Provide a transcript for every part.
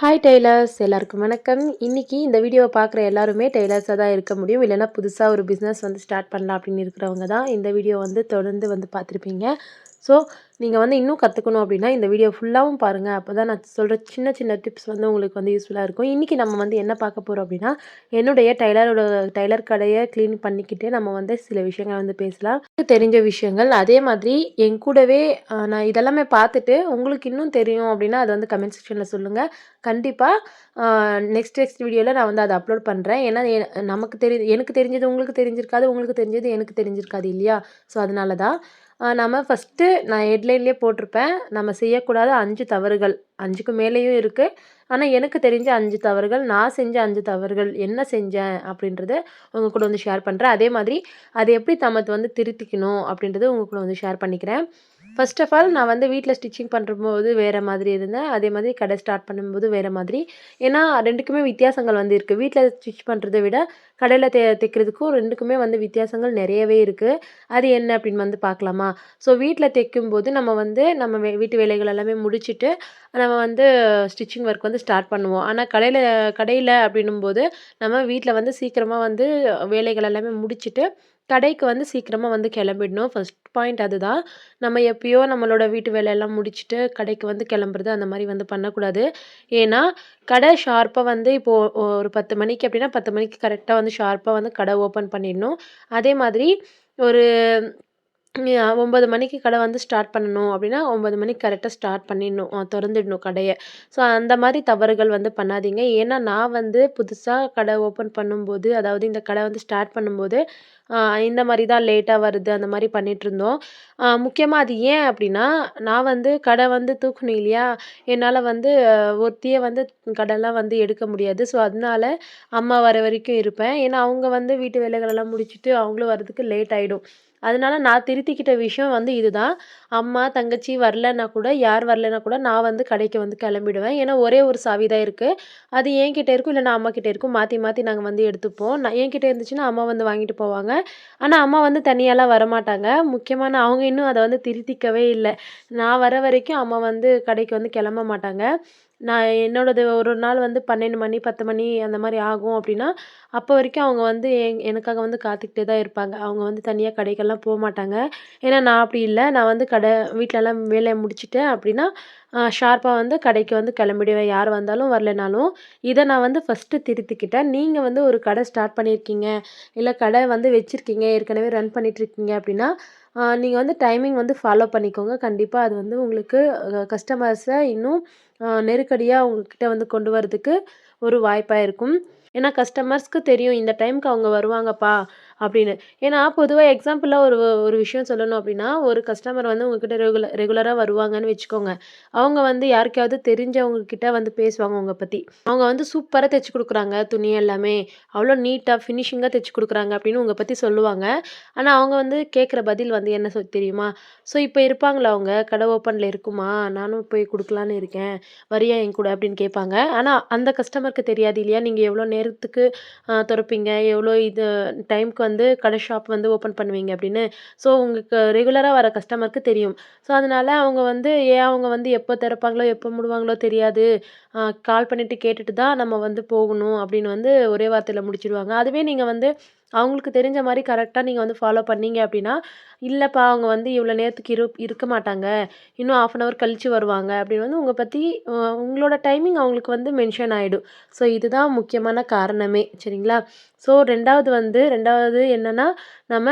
Hi tailors எல்லாருக்கும் வணக்கம். இன்றைக்கி இந்த வீடியோவை பார்க்குற எல்லாருமே டெய்லர்ஸாக தான் இருக்க முடியும். இல்லைனா புதுசாக ஒரு பிஸ்னஸ் வந்து ஸ்டார்ட் பண்ணலாம் அப்படின்னு இருக்கிறவங்க தான் இந்த வீடியோ வந்து தொடர்ந்து வந்து பார்த்துருப்பீங்க. ஸோ நீங்கள் வந்து இன்னும் கற்றுக்கணும் அப்படின்னா இந்த வீடியோ ஃபுல்லாகவும் பாருங்கள் அப்போ தான் நான் சொல்கிற சின்ன சின்ன டிப்ஸ் வந்து உங்களுக்கு வந்து யூஸ்ஃபுல்லாக இருக்கும். இன்றைக்கி நம்ம வந்து என்ன பார்க்க போகிறோம் அப்படின்னா என்னுடைய டைலரோட டைலர் கடையை க்ளீன் பண்ணிக்கிட்டே நம்ம வந்து சில விஷயங்கள் வந்து பேசலாம். தெரிஞ்ச விஷயங்கள் அதே மாதிரி என் கூடவே நான் இதெல்லாமே பார்த்துட்டு உங்களுக்கு இன்னும் தெரியும் அப்படின்னா அது வந்து கமெண்ட் செக்ஷனில் சொல்லுங்கள் கண்டிப்பாக நெக்ஸ்ட் நெக்ஸ்ட் வீடியோவில் நான் வந்து அதை அப்லோட் பண்ணுறேன் ஏன்னா நமக்கு தெரி எனக்கு தெரிஞ்சது உங்களுக்கு தெரிஞ்சிருக்காது உங்களுக்கு தெரிஞ்சது எனக்கு தெரிஞ்சிருக்காது இல்லையா? ஸோ அதனால தான் நம்ம ஃபஸ்ட்டு நான் ஹெட்லைன்லேயே போட்டிருப்பேன். நம்ம செய்யக்கூடாத அஞ்சு தவறுகள். அஞ்சுக்கு மேலேயும் இருக்குது ஆனால் எனக்கு தெரிஞ்ச அஞ்சு தவறுகள் நான் செஞ்ச அஞ்சு தவறுகள் என்ன செஞ்சேன் அப்படின்றத உங்கள் கூட வந்து ஷேர் பண்ணுறேன் அதே மாதிரி அதை எப்படி தமத்து வந்து திருத்திக்கணும் அப்படின்றத உங்கள் கூட வந்து ஷேர் பண்ணிக்கிறேன். ஃபர்ஸ்ட் ஆஃப் ஆல் நான் வந்து வீட்டில் ஸ்டிச்சிங் பண்ணும்போது வேறு மாதிரி இருந்தேன். அதே மாதிரி கடை ஸ்டார்ட் பண்ணும்போது வேறு மாதிரி. ஏன்னா ரெண்டுக்குமே வித்தியாசங்கள் வந்து இருக்குது வீட்டில் ஸ்டிச் பண்ணுறதை விட கடையில் தே தைக்கிறதுக்கும் ரெண்டுக்குமே வந்து வித்தியாசங்கள் நிறையவே இருக்குது அது என்ன அப்படின்னு வந்து பார்க்கலாமா? ஸோ வீட்டில் தைக்கும்போது நம்ம வந்து நம்ம வீட்டு வேலைகள் எல்லாமே முடிச்சுட்டு நம்ம வந்து ஸ்டிச்சிங் ஒர்க் வந்து ஸ்டார்ட் பண்ணுவோம். ஆனால் கடையில் கடையில் அப்படின்னும்போது நம்ம வீட்டில் வந்து சீக்கிரமாக வந்து வேலைகள் எல்லாமே முடிச்சுட்டு கடைக்கு வந்து சீக்கிரமாக வந்து கிளம்பிடணும். ஃபஸ்ட் பாயிண்ட் அதுதான். நம்ம எப்பயோ நம்மளோட வீட்டு வேலையெல்லாம் முடிச்சுட்டு கடைக்கு வந்து கிளம்புறது அந்த மாதிரி வந்து பண்ணக்கூடாது. ஏன்னா கடை ஷார்ப்பாக வந்து இப்போது ஒரு பத்து மணிக்கு அப்படின்னா பத்து மணிக்கு கரெக்டாக வந்து ஷார்ப்பாக வந்து கடை ஓப்பன் பண்ணிடணும். அதே மாதிரி ஒரு ஒம்பது மணிக்கு கடை வந்து ஸ்டார்ட் பண்ணணும் அப்படின்னா ஒம்பது மணிக்கு கரெக்டாக ஸ்டார்ட் பண்ணிடணும். திறந்துடணும் கடையை. ஸோ அந்த மாதிரி தவறுகள் வந்து பண்ணாதீங்க. ஏன்னா நான் வந்து புதுசாக கடை ஓப்பன் பண்ணும்போது அதாவது இந்த கடை வந்து ஸ்டார்ட் பண்ணும்போது இந்த மாதிரி தான் லேட்டாக வருது அந்த மாதிரி பண்ணிகிட்ருந்தோம் முக்கியமாக அது ஏன் அப்படின்னா நான் வந்து கடை வந்து தூக்கணும் இல்லையா? என்னால் வந்து ஒருத்தியே வந்து கடைலாம் வந்து எடுக்க முடியாது. ஸோ அதனால அம்மா வர வரைக்கும் இருப்பேன். ஏன்னா அவங்க வந்து வீட்டு வேலைகளெல்லாம் முடிச்சுட்டு அவங்களும் வர்றதுக்கு லேட் ஆகிடும் அதனால நான் திருத்திக்கிட்ட விஷயம் வந்து இதுதான். அம்மா தங்கச்சி வரலன்னா கூட யார் வரலன்னா கூட நான் வந்து கடைக்கு வந்து கிளம்பிடுவேன். ஏன்னா ஒரே ஒரு சாவி தான் இருக்குது அது என்கிட்ட இருக்கும் இல்லைனா அம்மா கிட்டே இருக்கும். மாற்றி மாற்றி நாங்கள் வந்து எடுத்துப்போம். நான் என்கிட்ட இருந்துச்சுன்னா அம்மா வந்து வாங்கிட்டு போவாங்க. ஆனால் அம்மா வந்து தனியாலாம் வரமாட்டாங்க. முக்கியமான அவங்க இன்னும் அதை வந்து திருத்திக்கவே இல்லை. நான் வர வரைக்கும் அம்மா வந்து கடைக்கு வந்து கிளம்ப மாட்டாங்க. நான் என்னோடது ஒரு நாள் வந்து பன்னெண்டு மணி பத்து மணி அந்த மாதிரி ஆகும் அப்படின்னா அப்போ வரைக்கும் அவங்க வந்து எங் எனக்காக வந்து காத்துக்கிட்டே தான் இருப்பாங்க. அவங்க வந்து தனியாக கடைக்கெல்லாம் போக மாட்டாங்க. ஏன்னா நான் அப்படி இல்லை. நான் வந்து கடை வீட்டிலலாம் வேலையை முடிச்சுட்டேன் அப்படின்னா ஷார்ப்பாக வந்து கடைக்கு வந்து கிளம்பிடுவேன். யார் வந்தாலும் வரலைனாலும். இதை நான் வந்து ஃபஸ்ட்டு திருத்திக்கிட்டேன். நீங்கள் வந்து ஒரு கடை ஸ்டார்ட் பண்ணியிருக்கீங்க. இல்லை கடை வந்து வச்சுருக்கீங்க. ஏற்கனவே ரன் பண்ணிகிட்ருக்கீங்க அப்படின்னா நீங்கள் வந்து டைமிங் வந்து ஃபாலோ பண்ணிக்கோங்க. கண்டிப்பாக அது வந்து உங்களுக்கு கஸ்டமர்ஸை இன்னும் நெருக்கடியாக உங்கள்கிட்ட வந்து கொண்டு வரதுக்கு ஒரு வாய்ப்பாக இருக்கும். ஏன்னா கஸ்டமர்ஸ்க்கு தெரியும் இந்த டைமுக்கு அவங்க வருவாங்கப்பா. அப்படின்னு. ஏன்னா பொதுவாக எக்ஸாம்பிளாக ஒரு ஒரு விஷயம் சொல்லணும் அப்படின்னா ஒரு கஸ்டமர் வந்து உங்ககிட்ட ரெகுலர் ரெகுலராக வருவாங்கன்னு வச்சுக்கோங்க. அவங்க வந்து யாருக்காவது தெரிஞ்சவங்க கிட்ட வந்து பேசுவாங்க உங்களை பற்றி அவங்க வந்து சூப்பராக தைச்சி கொடுக்குறாங்க துணி எல்லாமே. அவ்வளோ நீட்டாக ஃபினிஷிங்காக தைச்சி கொடுக்குறாங்க அப்படின்னு உங்களை பற்றி சொல்லுவாங்க. ஆனால் அவங்க வந்து கேட்குற பதில் வந்து என்ன சொல் தெரியுமா? ஸோ இப்போ இருப்பாங்களா அவங்க? கடை ஓப்பனில் இருக்குமா? நானும் போய் கொடுக்கலான்னு இருக்கேன். வரியா என் கூட? அப்படின்னு கேட்பாங்க. ஆனால் அந்த கஸ்டமருக்கு தெரியாது இல்லையா? நீங்கள் எவ்வளோ நேரத்துக்கு திறப்பீங்க? எவ்வளோ இது டைமுக்கு வந்து கடை ஷாப் வந்து ஓப்பன் பண்ணுவீங்க அப்படின்னு. ஸோ உங்களுக்கு ரெகுலராக வர கஸ்டமருக்கு தெரியும். ஸோ அதனால் அவங்க வந்து ஏன் அவங்க வந்து எப்போ திறப்பாங்களோ எப்போ மூடுவாங்களோ தெரியாது. கால் பண்ணிவிட்டு கேட்டுட்டு தான் நம்ம வந்து போகணும் அப்படின்னு வந்து ஒரே வார்த்தையில் முடிச்சிடுவாங்க அதுவே நீங்கள் வந்து அவங்களுக்கு தெரிஞ்ச மாதிரி கரெக்டாக நீங்கள் வந்து ஃபாலோ பண்ணீங்க அப்படின்னா இல்லைப்பா அவங்க வந்து இவ்வளோ நேரத்துக்கு இரு இருக்க மாட்டாங்க. இன்னும் ஆஃப் அன் ஹவர் கழித்து வருவாங்க. அப்படின்னு வந்து உங்கள் பற்றி உங்களோட டைமிங் அவங்களுக்கு வந்து மென்ஷன் ஆகிடும் ஸோ இதுதான் முக்கியமான காரணமே. சரிங்களா? ஸோ ரெண்டாவது வந்து ரெண்டாவது என்னென்னா நம்ம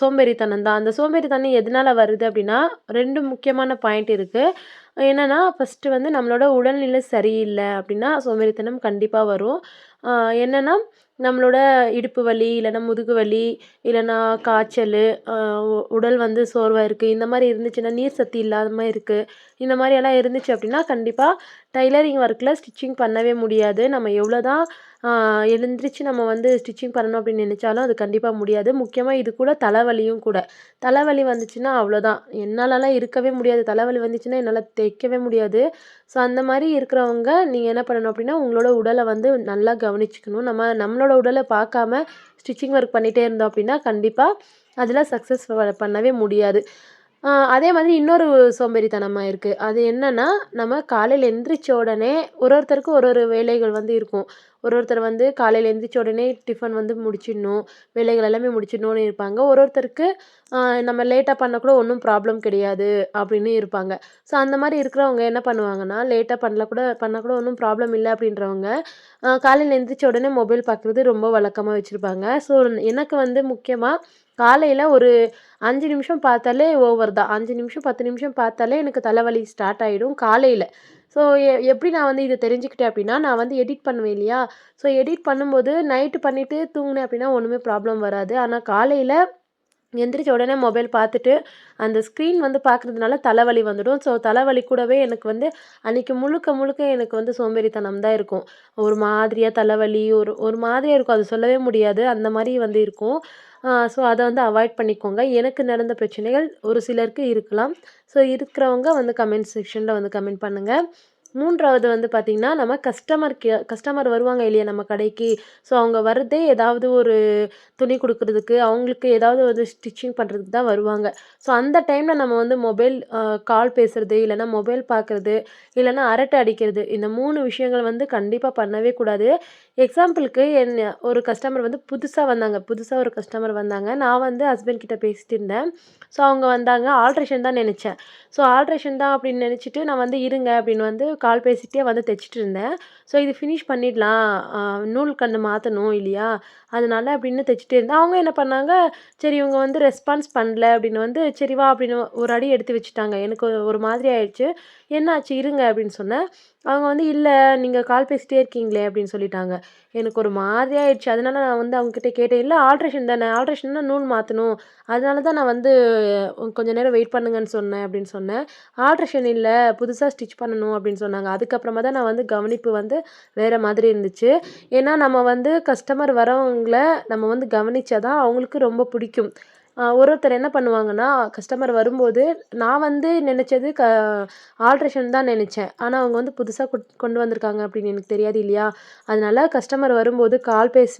சோம்பேறித்தனம் தான். அந்த சோம்பேறித்தனம் எதனால் வருது அப்படின்னா ரெண்டு முக்கியமான பாயிண்ட் இருக்குது என்னென்னா ஃபஸ்ட்டு வந்து நம்மளோட உடல்நிலை சரியில்லை அப்படின்னா சோம்பேறித்தனம் கண்டிப்பாக வரும். என்னென்னா நம்மளோட இடுப்பு வலி இல்லைன்னா முதுகு வலி இல்லைன்னா காய்ச்சல் உடல் வந்து சோர்வாக இருக்குது இந்த மாதிரி இருந்துச்சுன்னா நீர் சத்து இல்லாத மாதிரி இருக்குது இந்த மாதிரியெல்லாம் இருந்துச்சு அப்படின்னா கண்டிப்பாக டைலரிங் ஒர்க்கில் ஸ்டிச்சிங் பண்ணவே முடியாது. நம்ம எவ்வளோ தான் எழுந்திரிச்சு நம்ம வந்து ஸ்டிச்சிங் பண்ணணும் அப்படின்னு நினச்சாலும் அது கண்டிப்பாக முடியாது. முக்கியமாக இது கூட தலைவலியும் கூட. தலைவலி வந்துச்சுன்னா அவ்வளோதான் என்னாலலாம் இருக்கவே முடியாது. தலைவலி வந்துச்சுன்னா என்னால் தைக்கவே முடியாது. ஸோ அந்த மாதிரி இருக்கிறவங்க நீங்கள் என்ன பண்ணணும் அப்படின்னா உங்களோட உடலை வந்து நல்லா கவனிச்சுக்கணும். நம்ம நம்மளோட உடலை பார்க்காம ஸ்டிச்சிங் ஒர்க் பண்ணிகிட்டே இருந்தோம் அப்படின்னா கண்டிப்பாக அதில் சக்ஸஸ் பண்ணவே முடியாது. அதே மாதிரி இன்னொரு சோம்பேறித்தனமாக இருக்குது அது என்னென்னா நம்ம காலையில் எந்திரிச்ச உடனே ஒரு ஒருத்தருக்கும் ஒரு ஒரு வேலைகள் வந்து இருக்கும். ஒரு ஒருத்தர் வந்து காலையில் எந்திரிச்ச உடனே டிஃபன் வந்து முடிச்சிடணும். வேலைகள் எல்லாமே முடிச்சிடணும்னு இருப்பாங்க. ஒரு ஒருத்தருக்கு நம்ம லேட்டாக பண்ணக்கூட ஒன்றும் ப்ராப்ளம் கிடையாது அப்படின்னு இருப்பாங்க. ஸோ அந்த மாதிரி இருக்கிறவங்க என்ன பண்ணுவாங்கன்னா, லேட்டாக பண்ணல கூட பண்ணக்கூட கூட ப்ராப்ளம் இல்லை அப்படின்றவங்க, காலையில் எந்திரிச்ச உடனே மொபைல் பார்க்குறது ரொம்ப வழக்கமாக வச்சுருப்பாங்க ஸோ எனக்கு வந்து முக்கியமாக காலையில் ஒரு அஞ்சு நிமிஷம் பார்த்தாலே ஓவர் தான். அஞ்சு நிமிஷம், 10 நிமிஷம் பார்த்தாலே எனக்கு தலைவலி ஸ்டார்ட் ஆகிடும் காலையில் ஸோ எ எப்படி நான் வந்து இதை தெரிஞ்சுக்கிட்டேன் அப்படின்னா, நான் வந்து எடிட் பண்ணுவேன் இல்லையா? ஸோ எடிட் பண்ணும்போது நைட்டு பண்ணிவிட்டு தூங்கினேன் அப்படின்னா ஒன்றுமே ப்ராப்ளம் வராது. ஆனால் காலையில் எந்திரிச்ச உடனே மொபைல் பார்த்துட்டு, அந்த ஸ்க்ரீன் வந்து பார்க்குறதுனால தலைவலி வந்துடும். ஸோ தலைவலி கூடவே எனக்கு வந்து அன்றைக்கி முழுக்க முழுக்க எனக்கு வந்து சோம்பேறித்தனம் தான் இருக்கும். ஒரு மாதிரியாக தலைவலி, ஒரு ஒரு மாதிரியாக இருக்கும். அது சொல்லவே முடியாது. அந்த மாதிரி வந்து இருக்கும். ஸோ அதை வந்து அவாய்ட் பண்ணிக்கோங்க. எனக்கு நடந்த பிரச்சனைகள் ஒரு சிலருக்கு இருக்கலாம். ஸோ இருக்கிறவங்க வந்து கமெண்ட் செக்ஷனில் வந்து கமெண்ட் பண்ணுங்கள் மூன்றாவது வந்து பார்த்திங்கன்னா நம்ம கஸ்டமர் கே கஸ்டமர் வருவாங்க இல்லையா நம்ம கடைக்கு. ஸோ அவங்க வர்றதே ஏதாவது ஒரு துணி கொடுக்குறதுக்கு அவங்களுக்கு ஏதாவது வந்து ஸ்டிச்சிங் பண்ணுறதுக்கு தான் வருவாங்க. ஸோ அந்த டைமில் நம்ம வந்து மொபைல் கால் பேசுகிறது இல்லைனா மொபைல் பார்க்குறது, இல்லைனா அரட்டை அடிக்கிறது. இந்த மூணு விஷயங்கள் வந்து கண்டிப்பாக பண்ணவே கூடாது. எக்ஸாம்பிளுக்கு என் ஒரு கஸ்டமர் வந்து புதுசாக வந்தாங்க. புதுசாக ஒரு கஸ்டமர் வந்தாங்க. நான் வந்து ஹஸ்பண்ட் கிட்ட பேசிட்டு இருந்தேன். ஸோ அவங்க வந்தாங்க. ஆல்ட்ரேஷன் தான் நினச்சேன் ஸோ ஆல்ட்ரேஷன் தான் அப்படின்னு நினச்சிட்டு நான் வந்து இருங்க அப்படின்னு வந்து கால் பேசிகிட்டே வந்து தைச்சிட்டு இருந்தேன். ஸோ இது ஃபினிஷ் பண்ணிடலாம். நூல் கண்ணு மாற்றணும் இல்லையா? அதனால் அப்படின்னு தச்சுட்டே இருந்தேன். அவங்க என்ன பண்ணாங்க, சரி இவங்க வந்து ரெஸ்பான்ஸ் பண்ணல அப்படின்னு வந்து, சரி வா அப்படின்னு ஒரு அடி எடுத்து வச்சுட்டாங்க. எனக்கு ஒரு ஒரு மாதிரி ஆயிடுச்சு. என்னாச்சு இருங்க அப்படின்னு சொன்னேன். அவங்க வந்து இல்லை நீங்கள் கால் பேசிட்டே இருக்கீங்களே அப்படின்னு சொல்லிட்டாங்க. எனக்கு ஒரு மாதிரி ஆயிடுச்சு. அதனால நான் வந்து அவங்கக்கிட்ட கேட்டேன். இல்லை ஆல்ட்ரேஷன் தானே. ஆல்ட்ரேஷன்னா நூல் மாற்றணும் அதனால தான் நான் வந்து கொஞ்சம் நேரம் வெயிட் பண்ணுங்கன்னு சொன்னேன் அப்படின்னு சொன்னேன். ஆல்ட்ரேஷன் இல்லை புதுசாக ஸ்டிச் பண்ணணும் அப்படின்னு சொன்னாங்க. அதுக்கப்புறமா தான் நான் வந்து கவனிப்பு வந்து வேறு மாதிரி இருந்துச்சு. ஏன்னா நம்ம வந்து கஸ்டமர் வரவங்கள நம்ம வந்து கவனித்தா தான் அவங்களுக்கு ரொம்ப பிடிக்கும். ஒரு ஒருத்தர் என்ன பண்ணுவாங்கன்னா, கஸ்டமர் வரும்போது நான் வந்து நினச்சது க ஆல்ட்ரேஷன் தான் நினச்சேன் ஆனால் அவங்க வந்து புதுசாக கொட் கொண்டு வந்திருக்காங்க அப்படின்னு எனக்கு தெரியாது இல்லையா? அதனால கஸ்டமர் வரும்போது கால் பேசி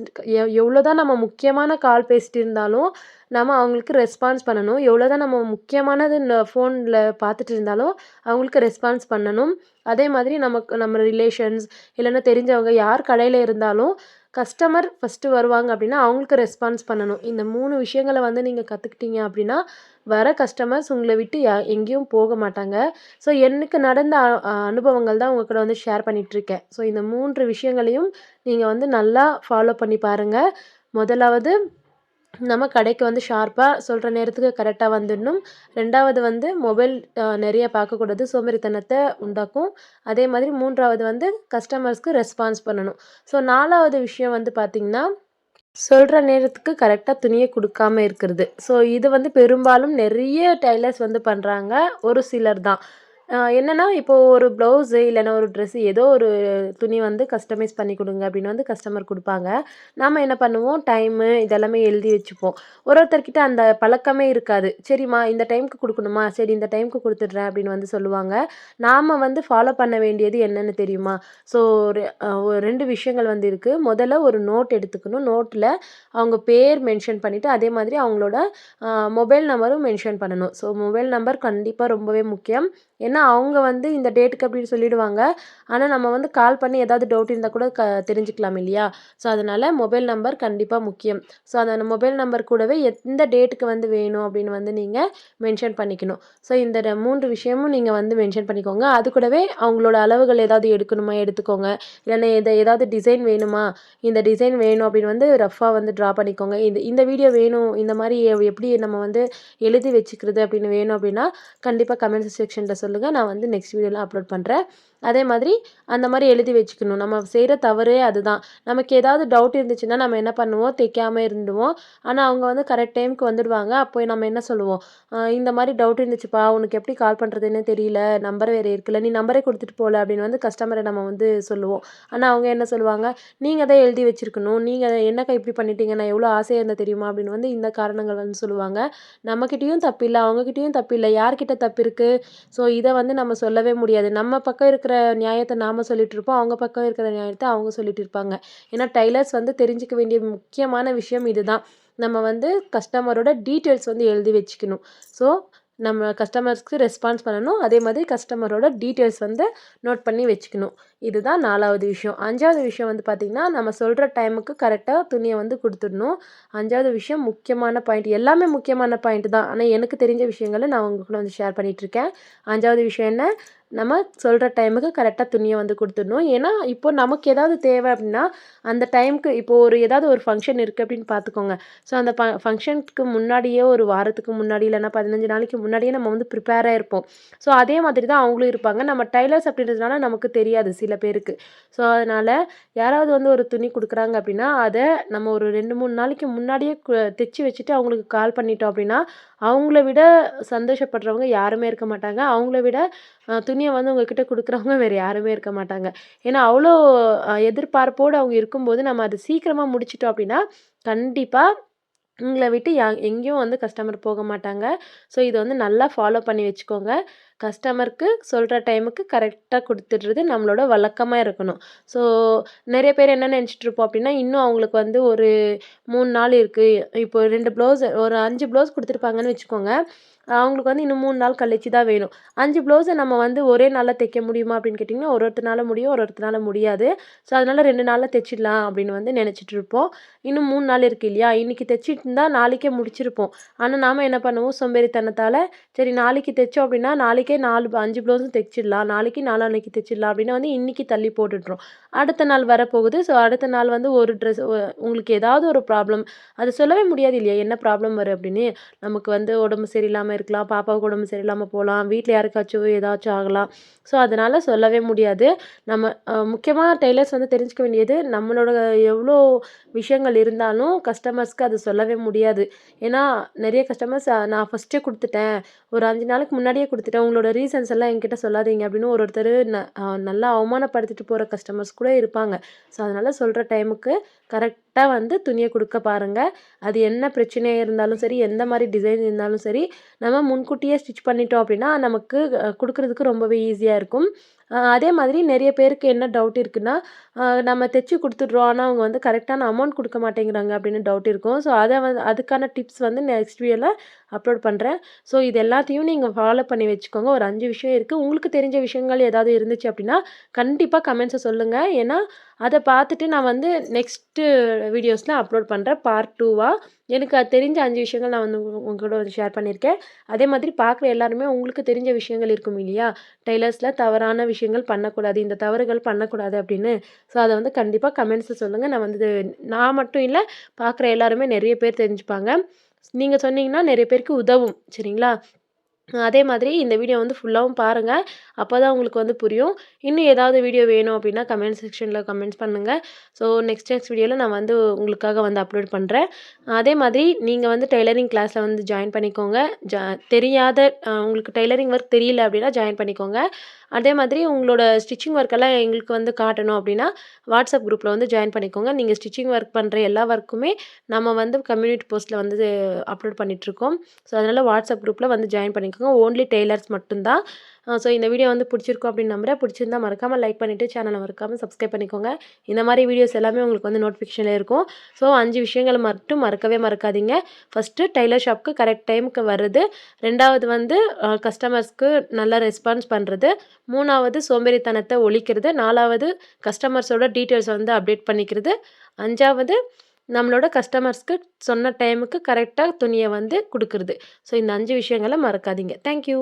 எவ்வளோ தான் நம்ம முக்கியமான கால் பேசிட்டு இருந்தாலும், நம்ம அவங்களுக்கு ரெஸ்பான்ஸ் பண்ணணும். எவ்வளோ தான் நம்ம முக்கியமானது ஃபோனில் பார்த்துட்டு இருந்தாலும், அவங்களுக்கு ரெஸ்பான்ஸ் பண்ணணும். அதே மாதிரி நமக்கு நம்ம ரிலேஷன்ஸ் இல்லைன்னா தெரிஞ்சவங்க யார் கடையில் இருந்தாலும், கஸ்டமர் ஃபஸ்ட்டு வருவாங்க அப்படின்னா, அவங்களுக்கு ரெஸ்பான்ஸ் பண்ணணும். இந்த மூணு விஷயங்கள வந்து நீங்கள் கற்றுக்கிட்டீங்க அப்படின்னா, வர கஸ்டமர்ஸ் உங்களை விட்டு எங்கேயும் போக மாட்டாங்க. ஸோ எனக்கு நடந்த அனுபவங்கள் தான் உங்கள் கூட வந்து ஷேர் பண்ணிகிட்ருக்கேன் ஸோ இந்த மூன்று விஷயங்களையும் நீங்கள் வந்து நல்லா ஃபாலோ பண்ணி பாருங்கள் முதலாவது நம்ம கடைக்கு வந்து ஷார்ப்பாக சொல்கிற நேரத்துக்கு கரெக்டாக வந்துடணும். ரெண்டாவது வந்து மொபைல் நிறைய பார்க்கக்கூடாது. சோம்பேறித்தனத்தை உண்டாக்கும். அதே மாதிரி மூன்றாவது வந்து கஸ்டமர்ஸ்க்கு ரெஸ்பான்ஸ் பண்ணணும். ஸோ நாலாவது விஷயம் வந்து பார்த்திங்கன்னா சொல்கிற நேரத்துக்கு கரெக்டாக துணியை கொடுக்காம இருக்கிறது. ஸோ இது வந்து பெரும்பாலும் நிறைய டெய்லர்ஸ் வந்து பண்ணுறாங்க ஒரு சிலர் தான். என்னென்னா இப்போது ஒரு ப்ளவுஸு இல்லைன்னா ஒரு ட்ரெஸ்ஸு ஏதோ ஒரு துணி வந்து கஸ்டமைஸ் பண்ணி கொடுங்க அப்படின்னு வந்து கஸ்டமர் கொடுப்பாங்க நாம் என்ன பண்ணுவோம், டைமு இதெல்லாமே எழுதி வச்சுப்போம். ஒரு ஒருத்தர்கிட்ட அந்த பழக்கமே இருக்காது. சரிம்மா இந்த டைம்க்கு கொடுக்கணுமா சரி இந்த டைம்க்கு கொடுத்துட்றேன் அப்படின்னு வந்து சொல்லுவாங்க. நாம் வந்து ஃபாலோ பண்ண வேண்டியது என்னன்னு தெரியுமா? ஸோ ஒரு ஒரு 2 விஷயங்கள் வந்து இருக்குது முதல்ல ஒரு நோட் எடுத்துக்கணும். நோட்டில் அவங்க பேர் மென்ஷன் பண்ணிவிட்டு அதே மாதிரி அவங்களோட மொபைல் நம்பரும் மென்ஷன் பண்ணணும். ஸோ மொபைல் நம்பர் கண்டிப்பாக ரொம்பவே முக்கியம். ஏன்னா அவங்க வந்து இந்த டேட்டுக்கு அப்படின்னு சொல்லிடுவாங்க. ஆனால் நம்ம வந்து கால் பண்ணி ஏதாவது டவுட் இருந்தால் கூட க தெரிஞ்சுக்கலாம் இல்லையா? ஸோ அதனால் மொபைல் நம்பர் கண்டிப்பாக முக்கியம். ஸோ அந்த மொபைல் நம்பர் கூடவே எந்த டேட்டுக்கு வந்து வேணும் அப்படின்னு வந்து நீங்கள் மென்ஷன் பண்ணிக்கணும். ஸோ இந்த மூன்று விஷயமும் நீங்கள் வந்து மென்ஷன் பண்ணிக்கோங்க. அது கூடவே அவங்களோட அளவுகள் ஏதாவது எடுக்கணுமா எடுத்துக்கோங்க. இல்லைன்னா இதை ஏதாவது டிசைன் வேணுமா? இந்த டிசைன் வேணும் அப்படின்னு வந்து ரஃப்பாக வந்து ட்ரா பண்ணிக்கோங்க. இது இந்த வீடியோ வேணும். இந்த மாதிரி எப்படி நம்ம வந்து எழுதி வச்சுக்கிறது அப்படின்னு வேணும் அப்படின்னா, கண்டிப்பாக கமெண்ட் செக்ஷன்ல சொல்லுங்க. நான் வந்து நெக்ஸ்ட் வீடியோலாம் அப்லோட் பண்ணுறேன் அதே மாதிரி அந்த மாதிரி எழுதி வச்சுக்கணும். நம்ம செய்கிற தவறே அதுதான். நமக்கு ஏதாவது டவுட் இருந்துச்சுன்னா நம்ம என்ன பண்ணுவோம், தைக்காமல் இருந்துடுவோம் ஆனால் அவங்க வந்து கரெக்ட் டைம்க்கு வந்துடுவாங்க. அப்போ நம்ம என்ன சொல்லுவோம், இந்த மாதிரி டவுட் இருந்துச்சுப்பா, உனக்கு எப்படி கால் பண்ணுறதுன்னு தெரியல. நம்பர் வேறு இருக்குல்ல. நீ நம்பரே கொடுத்துட்டு போகல அப்படின்னு வந்து கஸ்டமரை நம்ம வந்து சொல்லுவோம். ஆனால் அவங்க என்ன சொல்லுவாங்க, நீங்கள் தான் எழுதி வச்சுருக்கணும் நீங்கள் என்னக்கா இப்படி பண்ணிட்டீங்க? நான் எவ்வளோ ஆசையாக இருந்தால் தெரியுமா? அப்படின்னு வந்து இந்த காரணங்கள் வந்து சொல்லுவாங்க. நம்மகிட்டயும் தப்பில்ல. அவங்ககிட்டயும் தப்பில்ல. யார்கிட்ட தப்பு இருக்குது ஸோ இதை வந்து நம்ம சொல்லவே முடியாது. நம்ம பக்கம் இருக்கிற நியாயத்தை நாம் சொல்லிட்டு இருப்போம். அவங்க பக்கம் இருக்கிற நியாயத்தை அவங்க சொல்லிட்டு இருப்பாங்க. ஏன்னா டைலர்ஸ் வந்து தெரிஞ்சுக்க வேண்டிய முக்கியமான விஷயம் இதுதான். நம்ம வந்து கஸ்டமரோட டீட்டெயில்ஸ் வந்து எழுதி வச்சுக்கணும். ஸோ நம்ம கஸ்டமர்ஸ்க்கு ரெஸ்பான்ஸ் பண்ணணும். அதே மாதிரி கஸ்டமரோட டீட்டெயில்ஸ் வந்து நோட் பண்ணி வச்சுக்கணும். இதுதான் நாலாவது விஷயம். அஞ்சாவது விஷயம் வந்து பார்த்திங்கன்னா நம்ம சொல்கிற டைமுக்கு கரெக்டாக துணியை வந்து கொடுத்துடணும். அஞ்சாவது விஷயம் முக்கியமான பாயிண்ட் எல்லாமே முக்கியமான பாயிண்ட் தான். ஆனால் எனக்கு தெரிஞ்ச விஷயங்களை நான் உங்கள் கூட வந்து ஷேர் பண்ணிகிட்ருக்கேன் அஞ்சாவது விஷயம் என்ன? நம்ம சொல்கிற டைமுக்கு கரெக்டாக துணியை வந்து கொடுத்துடணும். ஏன்னா இப்போ நமக்கு ஏதாவது தேவை அப்படின்னா அந்த டைமுக்கு இப்போ ஒரு ஏதாவது ஒரு ஃபங்க்ஷன் இருக்குது அப்படின்னு பார்த்துக்கோங்க. ஸோ அந்த ஃப ஃபங்க்ஷனுக்கு முன்னாடியே ஒரு வாரத்துக்கு முன்னாடி இல்லைன்னா பதினஞ்சு நாளைக்கு முன்னாடியே நம்ம வந்து ப்ரிப்பேராக இருப்போம். ஸோ அதே மாதிரி தான் அவங்களும் இருப்பாங்க. நம்ம டைலர்ஸ் அப்படின்றதுனால நமக்கு தெரியாது சில பேருக்கு. ஸோ அதனால் யாராவது வந்து ஒரு துணி கொடுக்குறாங்க அப்படின்னா அதை நம்ம ஒரு ரெண்டு மூணு நாளைக்கு முன்னாடியே தைச்சி வச்சுட்டு அவங்களுக்கு கால் பண்ணிட்டோம் அப்படின்னா அவங்கள விட சந்தோஷப்படுறவங்க யாருமே இருக்க மாட்டாங்க. அவங்கள விட துணியை வந்து உங்ககிட்ட கொடுக்குறவங்க வேறு யாருமே இருக்க மாட்டாங்க. ஏன்னா அவ்வளோ எதிர்பார்ப்போடு அவங்க இருக்கும்போது நம்ம அதை சீக்கிரமாக முடிச்சிட்டோம் அப்படின்னா கண்டிப்பாக உங்களை விட்டு யா எங்கேயும் வந்து கஸ்டமர் போக மாட்டாங்க. ஸோ இதை வந்து நல்லா ஃபாலோ பண்ணி வச்சுக்கோங்க. கஸ்டமருக்கு சொல்கிற டைமுக்கு கரெக்டாக கொடுத்துட்றது நம்மளோட வழக்கமாக இருக்கணும். ஸோ நிறைய பேர் என்ன நினச்சிட்ருப்போம் அப்படின்னா இன்னும் அவங்களுக்கு வந்து ஒரு மூணு நாள் இருக்குது இப்போ ரெண்டு ப்ளவுஸ் ஒரு அஞ்சு ப்ளவுஸ் கொடுத்துருப்பாங்கன்னு வச்சுக்கோங்க. அவங்களுக்கு வந்து இன்னும் மூணு நாள் கழிச்சு தான் வேணும். அஞ்சு ப்ளவுஸை நம்ம வந்து ஒரே நாளில் தைக்க முடியுமா அப்படின்னு கேட்டிங்கன்னா ஒரு ஒருத்தனால முடியும் ஒரு ஒருத்தனால முடியாது. ஸோ அதனால் ரெண்டு நாளில் தைச்சிடலாம் அப்படின்னு வந்து நினச்சிட்டு இருப்போம். இன்னும் மூணு நாள் இருக்குது இல்லையா? இன்றைக்கி தைச்சிட்டு இருந்தால் நாளைக்கே முடிச்சிருப்போம். ஆனால் நாம் என்ன பண்ணுவோம்? சோம்பேறித்தனத்தால் சரி நாளைக்கு தைச்சோம் அப்படின்னா நாளைக்கே நாலு அஞ்சு ப்ளவுஸும் தைச்சிடலாம். நாளைக்கு நாளான்னைக்கு தைச்சிடலாம் அப்படின்னு வந்து இன்றைக்கி தள்ளி போட்டுடுறோம் அடுத்த நாள் வரப்போகுது. ஸோ அடுத்த நாள் வந்து ஒரு ட்ரெஸ் உங்களுக்கு ஏதாவது ஒரு ப்ராப்ளம் அது சொல்லவே முடியாது இல்லையா? என்ன ப்ராப்ளம் வரும் அப்படின்னு? நமக்கு வந்து உடம்பு சரியில்லாமல் இருக்கலாம். பாப்பாவுக்கு உடம்பு சரியில்லாமல் போகலாம். வீட்டில் யாருக்காச்சும் ஏதாச்சும் ஆகலாம். ஸோ அதனால் சொல்லவே முடியாது. நம்ம முக்கியமாக டெய்லர்ஸ் வந்து தெரிஞ்சுக்க வேண்டியது நம்மளோட எவ்வளோ விஷயங்கள் இருந்தாலும் கஸ்டமர்ஸ்க்கு அது சொல்லவே முடியாது. ஏன்னா நிறைய கஸ்டமர்ஸ் நான் ஃபஸ்ட்டே கொடுத்துட்டேன். ஒரு அஞ்சு நாளுக்கு முன்னாடியே கொடுத்துட்டேன். உங்களோட ரீசன்ஸ் எல்லாம் என்கிட்ட சொல்லாதீங்க அப்படின்னு ஒரு ஒருத்தர் ந நல்லா அவமானப்படுத்திட்டு போகிற கஸ்டமர்ஸ் கூட இருப்பாங்க. ஸோ அதனால் சொல்கிற டைமுக்கு கரெக்டாக வந்து துணியை கொடுக்க பாருங்கள் அது என்ன பிரச்சனையாக இருந்தாலும் சரி எந்த மாதிரி டிசைன் இருந்தாலும் சரி நம்ம முன்கூட்டியே ஸ்டிச் பண்ணிட்டோம் அப்படின்னா நமக்கு கொடுக்குறதுக்கு ரொம்பவே ஈஸியாக இருக்கும். அதே மாதிரி நிறைய பேருக்கு என்ன டவுட் இருக்குன்னா நம்ம தைச்சி கொடுத்துட்றோம். ஆனால் அவங்க வந்து கரெக்டான அமௌண்ட் கொடுக்க மாட்டேங்கிறாங்க அப்படின்னு டவுட் இருக்கும். ஸோ அதை வந்து அதுக்கான டிப்ஸ் வந்து நெக்ஸ்ட் வீடியோவில் அப்லோட் பண்ணுறேன் ஸோ இது எல்லாத்தையும் நீங்கள் ஃபாலோ பண்ணி வச்சுக்கோங்க. ஒரு அஞ்சு விஷயம் இருக்குது உங்களுக்கு தெரிஞ்ச விஷயங்கள் ஏதாவது இருந்துச்சு அப்படின்னா கண்டிப்பாக கமெண்ட்ஸை சொல்லுங்கள் ஏன்னா அதை பார்த்துட்டு நான் வந்து நெக்ஸ்ட்டு வீடியோஸில் அப்லோட் பண்ணுறேன் பார்ட் டூவாக எனக்கு அது தெரிஞ்ச அஞ்சு விஷயங்கள் நான் வந்து உங்களோட வந்து ஷேர் பண்ணியிருக்கேன் அதே மாதிரி பார்க்குற எல்லாருமே உங்களுக்கு தெரிஞ்ச விஷயங்கள் இருக்கும் இல்லையா? டெய்லர்ஸில் தவறான விஷயங்கள் பண்ணக்கூடாது இந்த தவறுகள் பண்ணக்கூடாது அப்படின்னு. ஸோ அதை வந்து கண்டிப்பாக கமெண்ட்ஸில் சொல்லுங்கள் நான் வந்து நான் மட்டும் இல்லை பார்க்குற எல்லாருமே நிறைய பேர் தெரிஞ்சுப்பாங்க. நீங்கள் சொன்னீங்கன்னா நிறைய பேருக்கு உதவும் சரிங்களா? அதே மாதிரி இந்த வீடியோ வந்து ஃபுல்லாகவும் பாருங்கள் அப்போ தான் உங்களுக்கு வந்து புரியும். இன்னும் ஏதாவது வீடியோ வேணும் அப்படின்னா கமெண்ட் செக்ஷனில் கமெண்ட்ஸ் பண்ணுங்கள் ஸோ நெக்ஸ்ட் நெக்ஸ்ட் வீடியோவில் நான் வந்து உங்களுக்காக வந்து அப்லோட் பண்ணுறேன் அதே மாதிரி நீங்கள் வந்து டெய்லரிங் கிளாஸில் வந்து ஜாயின் பண்ணிக்கோங்க. ஜா தெரியாத உங்களுக்கு டெய்லரிங் ஒர்க் தெரியல அப்படின்னா ஜாயின் பண்ணிக்கோங்க. அதே மாதிரி உங்களோட ஸ்டிச்சிங் ஒர்க்கெல்லாம் எங்களுக்கு வந்து காட்டணும் அப்படின்னா வாட்ஸ்அப் குரூப்பில் வந்து ஜாயின் பண்ணிக்கோங்க. நீங்கள் ஸ்டிச்சிங் ஒர்க் பண்ணுற எல்லா ஒர்க்குமே நம்ம வந்து கம்யூனிட்டி போஸ்ட்டில் வந்து அப்லோட் பண்ணிகிட்ருக்கோம் ஸோ அதனால் வாட்ஸ்அப் குரூப்பில் வந்து ஜாயின் பண்ணிக்கோங்க. ஓன்லி டெய்லர்ஸ் மட்டும்தான். ஸோ இந்த வீடியோ வந்து பிடிச்சிருக்கும் அப்படின்னு நம்புறேன். பிடிச்சிருந்தா மறக்காமல் லைக் பண்ணிவிட்டு சேனலை மறக்காமல் சப்ஸ்கிரைப் பண்ணிக்கோங்க. இந்த மாதிரி வீடியோஸ் எல்லாமே உங்களுக்கு வந்து நோட்டிஃபிகேஷனில் இருக்கும். ஸோ அஞ்சு விஷயங்கள் மட்டும் மறக்கவே மறக்காதீங்க. ஃபஸ்ட்டு டெய்லர் ஷாப்க்கு கரெக்ட் டைமுக்கு வருது ரெண்டாவது வந்து கஸ்டமர்ஸ்க்கு நல்லா ரெஸ்பான்ஸ் பண்ணுறது மூணாவது சோம்பேறித்தனத்தை ஒழிக்கிறது. நாலாவது கஸ்டமர்ஸோட டீட்டெயில்ஸ் வந்து அப்டேட் பண்ணிக்கிறது. அஞ்சாவது நம்மளோட கஸ்டமர்ஸ்க்கு சொன்ன டைமுக்கு கரெக்டாக துணியை வந்து கொடுக்குறது. ஸோ இந்த அஞ்சு விஷயங்களை மறக்காதீங்க. தேங்க்யூ